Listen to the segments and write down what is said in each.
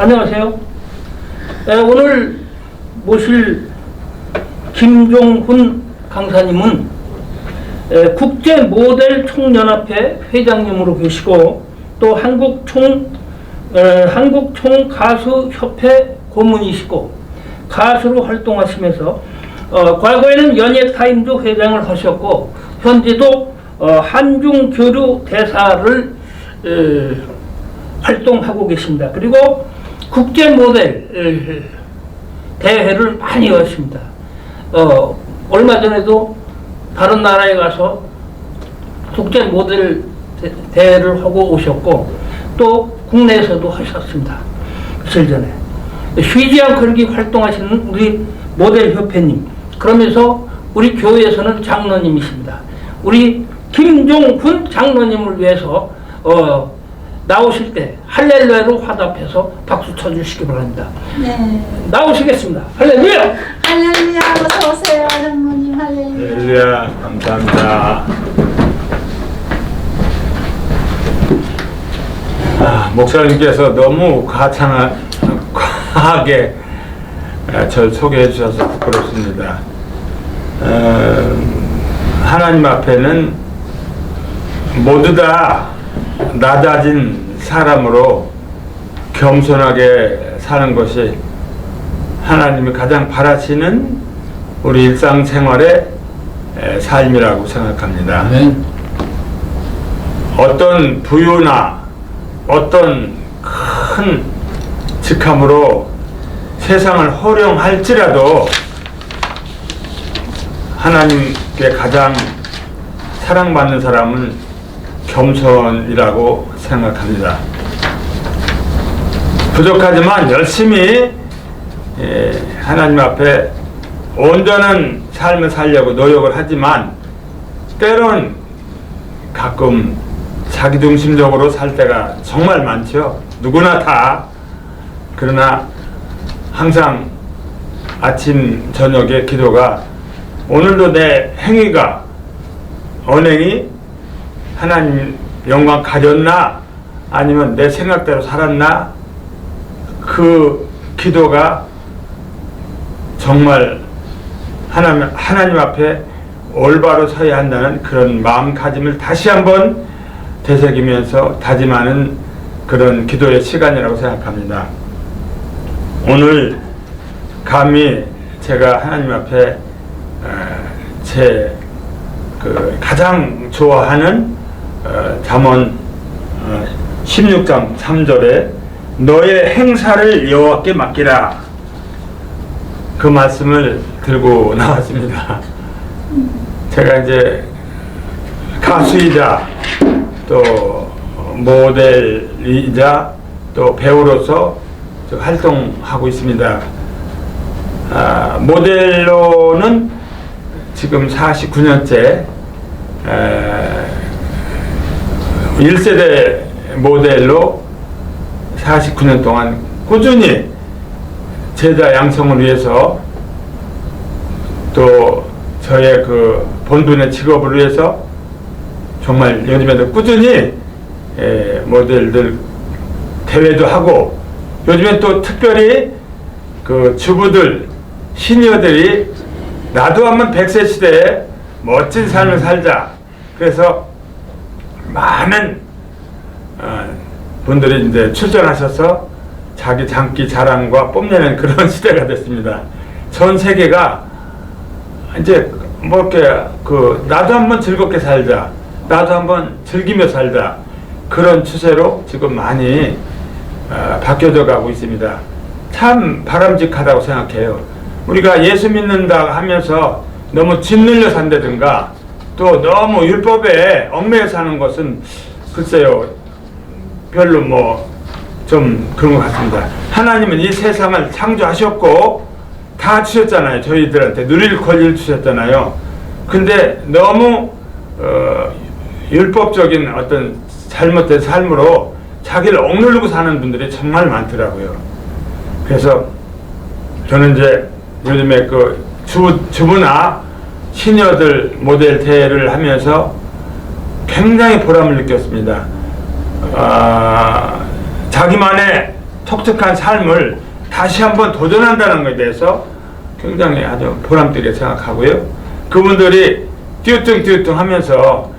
안녕하세요. 에, 오늘 모실 김종훈 강사님은 에, 국제 모델 총연합회 회장님으로 계시고 또 한국 총 에, 한국 총 가수 협회 고문이시고 가수로 활동하시면서 어, 과거에는 연예 타임즈 회장을 하셨고 현재도 어, 한중 교류 대사를 에, 활동하고 계십니다. 그리고 국제 모델 에, 대회를 많이 하십니다. 어, 얼마 전에도 다른 나라에 가서 국제 모델 대- 대회를 하고 오셨고 또 국내에서도 하셨습니다. 며칠 전에 쉬지 않고 이렇게 활동하시는 우리 모델 협회님 그러면서 우리 교회에서는 장로님이십니다. 우리 김종훈 장로님을 위해서 어, 나오실 때 할렐루야로 화답해서 박수 쳐주시기 바랍니다. 네. 나오시겠습니다. 할렐루야! 할렐루야, 어서 오세요, 장모님. 할렐루야. 할렐루야 감사합니다. 아, 목사님께서 너무 과찬하, 과하게 아, 절 소개해 주셔서 부끄럽습니다. 어, 하나님 앞에는 모두 다 낮아진 사람으로 겸손하게 사는 것이 하나님이 가장 바라시는 우리 일상생활의 에, 삶이라고 생각합니다. 어떤 부유나 어떤 큰 직함으로 세상을 호령할지라도 하나님께 가장 사랑받는 사람은 겸손이라고 생각합니다. 부족하지만 열심히 예, 하나님 앞에 온전한 삶을 살려고 노력을 하지만 때론 가끔 자기중심적으로 살 때가 정말 많죠. 누구나 다. 그러나 항상 아침 저녁에 기도가 오늘도 내 행위가 언행이 하나님 영광 가졌나 아니면 내 생각대로 살았나 그 기도가 정말 하나님, 하나님 앞에 올바로 서야 한다는 그런 마음가짐을 다시 한번 되새기면서 다짐하는 그런 기도의 시간이라고 생각합니다. 오늘 감히 제가 하나님 앞에 제 그 가장 좋아하는 어, 잠언 16장 3절에 너의 행사를 여호와께 맡기라 그 말씀을 들고 나왔습니다. 제가 이제 가수이자 또 모델이자 또 배우로서 저 활동하고 있습니다. 아, 모델로는 지금 49년째 1세대 모델로 49년 동안 꾸준히 제자 양성을 위해서 또 저의 그 본분의 직업을 위해서 정말 요즘에도 꾸준히 에, 모델들 대회도 하고 요즘엔 또 특별히 그 주부들 시니어들이 나도 한번 100세 시대에 멋진 삶을 살자. 그래서 많은 어, 분들이 이제 출전하셔서 자기 장기 자랑과 뽐내는 그런 시대가 됐습니다. 전 세계가 이제 뭐 이렇게 그 나도 한번 즐겁게 살자, 나도 한번 즐기며 살자 그런 추세로 지금 많이 어, 바뀌어져 가고 있습니다. 참 바람직하다고 생각해요. 우리가 예수 믿는다 하면서 너무 짓눌려 산다든가 또 너무 율법에 얽매여 사는 것은 글쎄요 별로 뭐 좀 그런 것 같습니다. 하나님은 이 세상을 창조하셨고 다 주셨잖아요. 저희들한테 누릴 권리를 주셨잖아요. 근데 너무 어, 율법적인 어떤 잘못된 삶으로 자기를 억누르고 사는 분들이 정말 많더라고요. 그래서 저는 이제 요즘에 그 주, 주부나 시니어들 모델 대회를 하면서 굉장히 보람을 느꼈습니다. 아, 자기만의 독특한 삶을 다시 한번 도전한다는 것에 대해서 굉장히 아주 보람되게 생각하고요. 그분들이 띄우뚱띄우뚱 하면서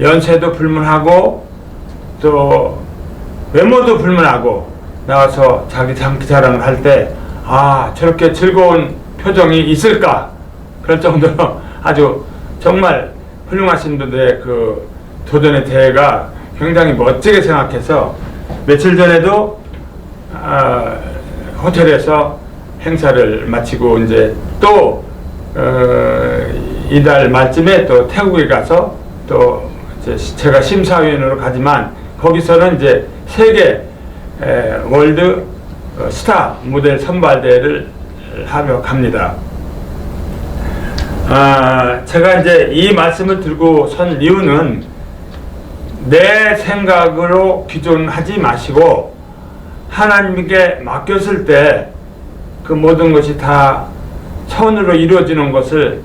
연세도 불문하고 또 외모도 불문하고 나와서 자기 장기 자랑을 할 때 아 저렇게 즐거운 표정이 있을까 그럴 정도로 아주 정말 훌륭하신 분들의 그 도전의 대회가 굉장히 멋지게 생각해서 며칠 전에도 아, 호텔에서 행사를 마치고 이제 또 어, 이달 말쯤에 또 태국에 가서 또 제가 심사위원으로 가지만 거기서는 이제 세계 에, 월드 어, 스타 모델 선발대회를 하러 갑니다. 아, 제가 이제 이 말씀을 들고 선 이유는 내 생각으로 기존하지 마시고 하나님께 맡겼을 때 그 모든 것이 다 선으로 이루어지는 것을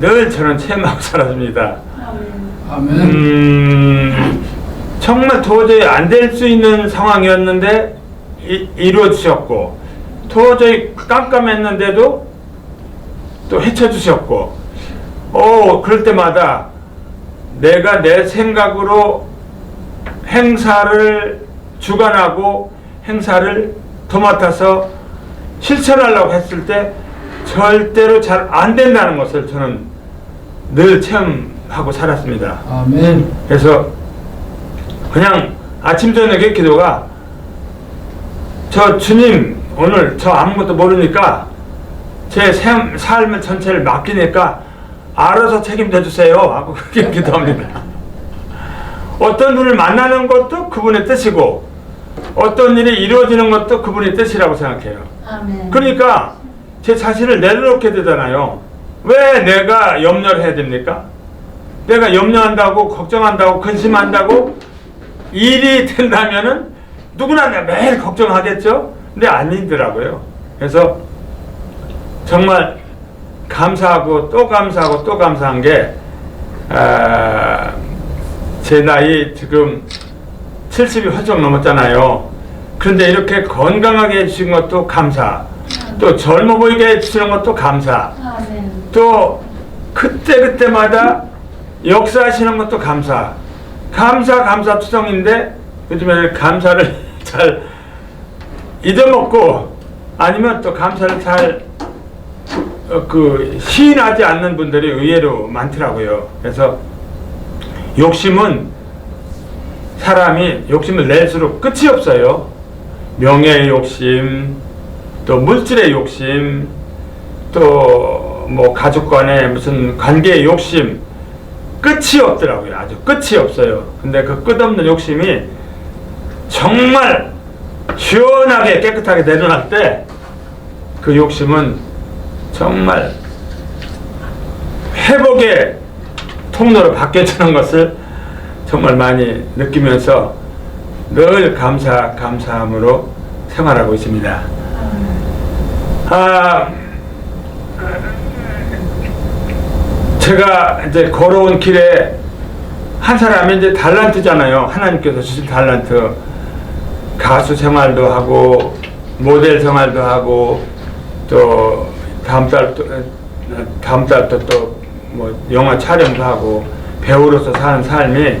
늘 저는 체험하고 살았습니다. 아멘. 음, 정말 도저히 안 될 수 있는 상황이었는데 이, 이루어지셨고 도저히 깜깜했는데도 또 헤쳐주셨고 어 그럴 때마다 내가 내 생각으로 행사를 주관하고 행사를 도맡아서 실천하려고 했을 때 절대로 잘 안 된다는 것을 저는 늘 체험하고 살았습니다. 아멘. 그래서 그냥 아침 저녁에 기도가 저 주님 오늘 저 아무것도 모르니까 제 삶, 삶을 전체를 맡기니까 알아서 책임져 주세요 하고 그렇게 기도합니다. 어떤 분을 만나는 것도 그분의 뜻이고 어떤 일이 이루어지는 것도 그분의 뜻이라고 생각해요. 아멘. 그러니까 제 자신을 내려놓게 되잖아요. 왜 내가 염려를 해야 됩니까? 내가 염려한다고 걱정한다고 근심한다고 일이 된다면은 누구나 매일 걱정하겠죠. 근데 아니더라고요. 그래서 정말 감사하고 또 감사하고 또 감사한 게, 아, 제 나이 지금 70이 훌쩍 넘었잖아요. 그런데 이렇게 건강하게 해주신 것도 감사. 또 젊어 보이게 해주시는 것도 감사. 아멘. 또 그때그때마다 역사하시는 것도 감사. 감사, 감사 투성인데 요즘에는 감사를 잘 잊어먹고 아니면 또 감사를 잘 어, 그 시인하지 않는 분들이 의외로 많더라고요. 그래서 욕심은 사람이 욕심을 낼수록 끝이 없어요. 명예의 욕심, 또 물질의 욕심, 또 뭐 가족 간의 무슨 관계의 욕심 끝이 없더라고요. 아주 끝이 없어요. 근데 그 끝없는 욕심이 정말 시원하게 깨끗하게 내려놨을 때그 욕심은 정말 회복의 통로로 바뀌어지는 것을 정말 많이 느끼면서 늘 감사 감사함으로 생활하고 있습니다. 아, 제가 이제 걸어온 길에 한 사람이 이제 달란트잖아요. 하나님께서 주신 달란트. 가수 생활도 하고 모델 생활도 하고 또 다음 달 또 다음 달도 또뭐 영화 촬영도 하고 배우로서 사는 삶이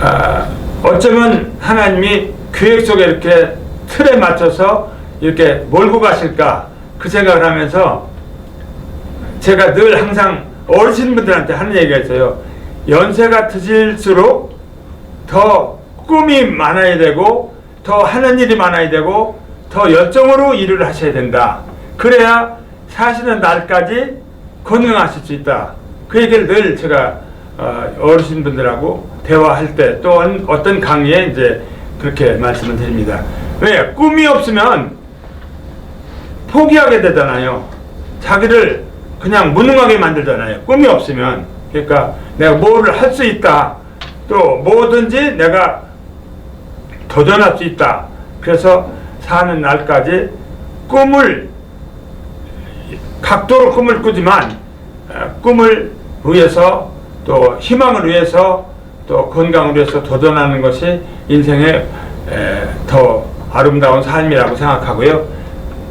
아, 어쩌면 하나님이 계획 속에 이렇게 틀에 맞춰서 이렇게 몰고 가실까 그 생각을 하면서 제가 늘 항상 어르신분들한테 하는 얘기가 있어요. 연세가 드실수록 더 꿈이 많아야 되고 더 하는 일이 많아야 되고 더 열정으로 일을 하셔야 된다. 그래야 사시는 날까지 건강하실 수 있다. 그 얘기를 늘 제가 어, 어르신분들하고 대화할 때또 어떤 강의에 이제 그렇게 말씀을 드립니다. 왜? 꿈이 없으면 포기하게 되잖아요. 자기를 그냥 무능하게 만들잖아요. 꿈이 없으면. 그러니까 내가 뭐를 할 수 있다. 또 뭐든지 내가 도전할 수 있다. 그래서 사는 날까지 꿈을 각도로 꿈을 꾸지만 어, 꿈을 위해서 또 희망을 위해서 또 건강을 위해서 도전하는 것이 인생의 에, 더 아름다운 삶이라고 생각하고요.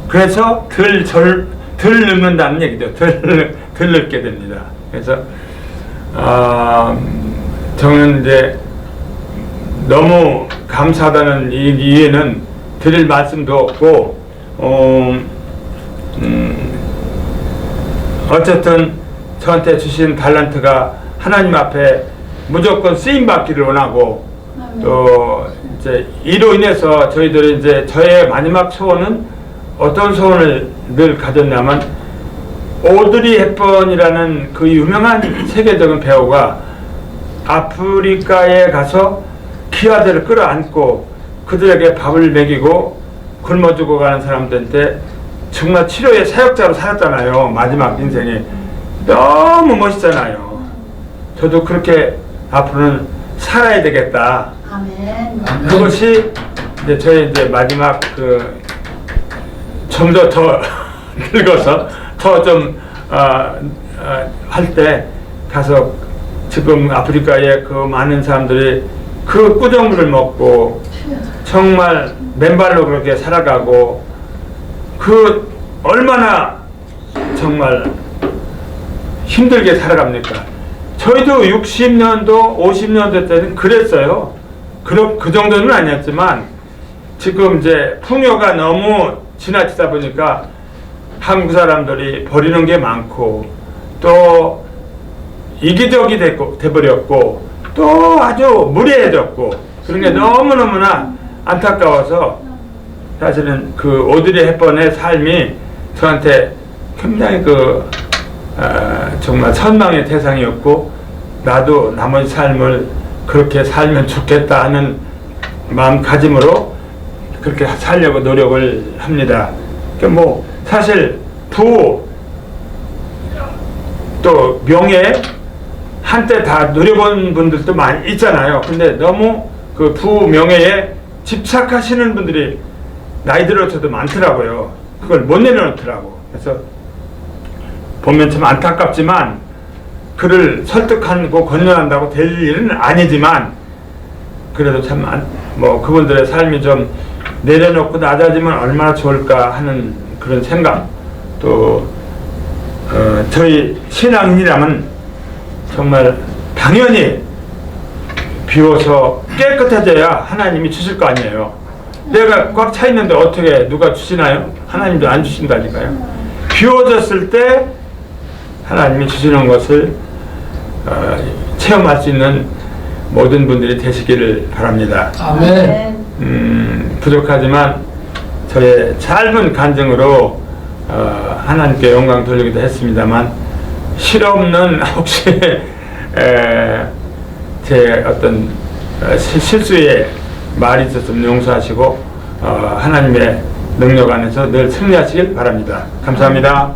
그래서 덜, 절, 덜 늙는다는 얘기죠. 덜, 덜 늙게 됩니다. 그래서, 아, 저는 이제 너무 감사하다는 이 이해는 드릴 말씀도 없고, 어, 음, 어쨌든 저한테 주신 달란트가 하나님 앞에 무조건 쓰임 받기를 원하고 또 이제 이로 인해서 저희들이 이제 저의 마지막 소원은 어떤 소원을 늘 가졌냐면 오드리 헵번이라는 그 유명한 세계적인 배우가 아프리카에 가서 기아들을 끌어안고 그들에게 밥을 먹이고 굶어 죽어가는 사람들한테 정말 치료의 사역자로 살았잖아요. 마지막 인생에 너무 멋있잖아요. 저도 그렇게 앞으로는 살아야 되겠다. 아멘. 그것이 이제 저의 이제 마지막 그좀더더 늙어서 더좀 어, 할때 가서 지금 아프리카에 그 많은 사람들이 그 꾸정물을 먹고 정말 맨발로 그렇게 살아가고 그 얼마나 정말 힘들게 살아갑니까? 저희도 60년도, 50년대 때는 그랬어요. 그, 그 정도는 아니었지만 지금 이제 풍요가 너무 지나치다 보니까 한국 사람들이 버리는 게 많고 또 이기적이 되고, 돼버렸고 또 아주 무례해졌고 그런 게 너무너무나 안타까워서 사실은 그 오드리 헵번의 삶이 저한테 굉장히 그 아, 정말 선망의 대상이었고 나도 나머지 삶을 그렇게 살면 좋겠다 하는 마음가짐으로 그렇게 살려고 노력을 합니다. 그러니까 뭐 사실 부 또 명예 한때 다 누려본 분들도 많이 있잖아요. 근데 너무 그 부 명예에 집착하시는 분들이 나이 들어서도 많더라고요. 그걸 못 내려놓더라고. 그래서 보면 참 안타깝지만 그를 설득하고 권면한다고 될 일은 아니지만 그래도 참 뭐 그분들의 삶이 좀 내려놓고 낮아지면 얼마나 좋을까 하는 그런 생각 또 어, 저희 신앙이라면 정말 당연히 비워서 깨끗해져야 하나님이 주실 거 아니에요. 내가 꽉 차 있는데 어떻게 누가 주시나요? 하나님도 안 주신다니까요. 비워졌을 때 하나님이 주시는 것을 어, 체험할 수 있는 모든 분들이 되시기를 바랍니다. 아멘. 음, 부족하지만 저의 짧은 간증으로 어, 하나님께 영광 돌리기도 했습니다만 실없는 혹시 에, 제 어떤 어, 시- 실수의 말이 있었으면 용서하시고 어, 하나님의 능력 안에서 늘 승리하시길 바랍니다. 감사합니다.